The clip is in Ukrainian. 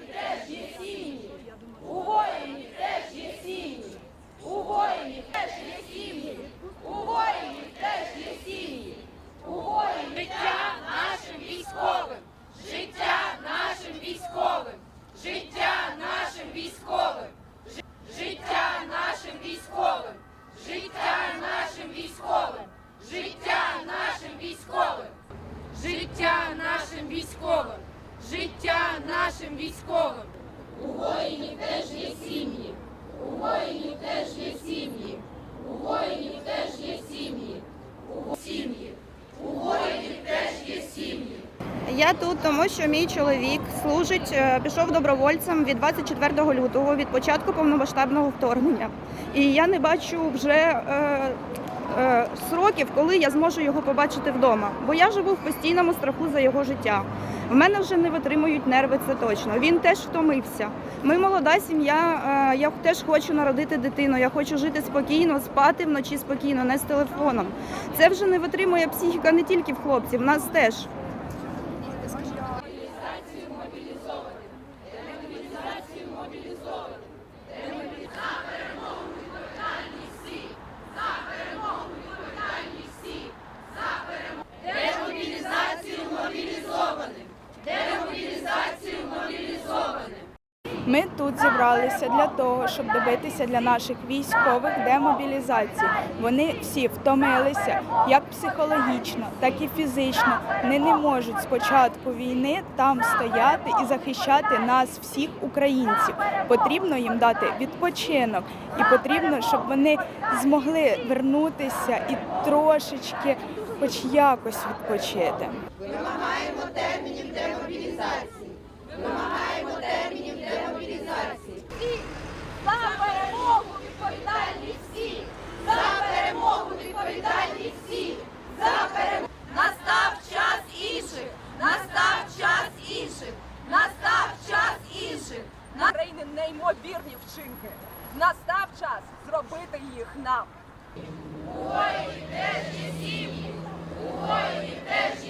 теж є сім'ї. У воїнів теж є сім'ї. У воїнів теж є сім'ї. У воїнів теж є сім'ї. У воїнів життя нашим військовим. Життя нашим військовим. Життя нашим військовим. Жи- Життя нашим військовим. Життя нашим військовим. Життя нашим військовим. Життя нашим військовим. Життя нашим військовим. У воїнів теж є сім'ї. У воїнів теж є сім'ї. У воїнів теж є сім'ї. У сім'ї. У воїнів теж є сім'ї. Я тут, тому що мій чоловік служить, е, пішов добровольцем від 24 лютого, від початку повномасштабного вторгнення. І я не бачу вже е, е, сроків, коли я зможу його побачити вдома. Бо я живу в постійному страху за його життя. В мене вже не витримують нерви, це точно. Він теж втомився. Ми молода сім'я. е, Я теж хочу народити дитину. Я хочу жити спокійно, спати вночі спокійно, не з телефоном. Це вже не витримує психіка не тільки в хлопців, в нас теж. Демобілізацію Ми тут зібралися для того, щоб добитися для наших військових демобілізації. Вони всі втомилися як психологічно, так і фізично. Вони не можуть з початку війни там стояти і захищати нас, всіх українців. Потрібно їм дати відпочинок, і потрібно, щоб вони змогли вернутися і трошечки, хоч якось відпочити. Вимагаємо термінів демобілізації. Вимагаємо термінів демобілізації. Всі за перемогу відповідальні всі. За перемогу відповідальні всі. За перемогу. Настав час інших. Настав час інших. Настав час інших. України неймовірні вчинки. Настав час зробити їх нам. У воїні теж є сім'ї. У воїні теж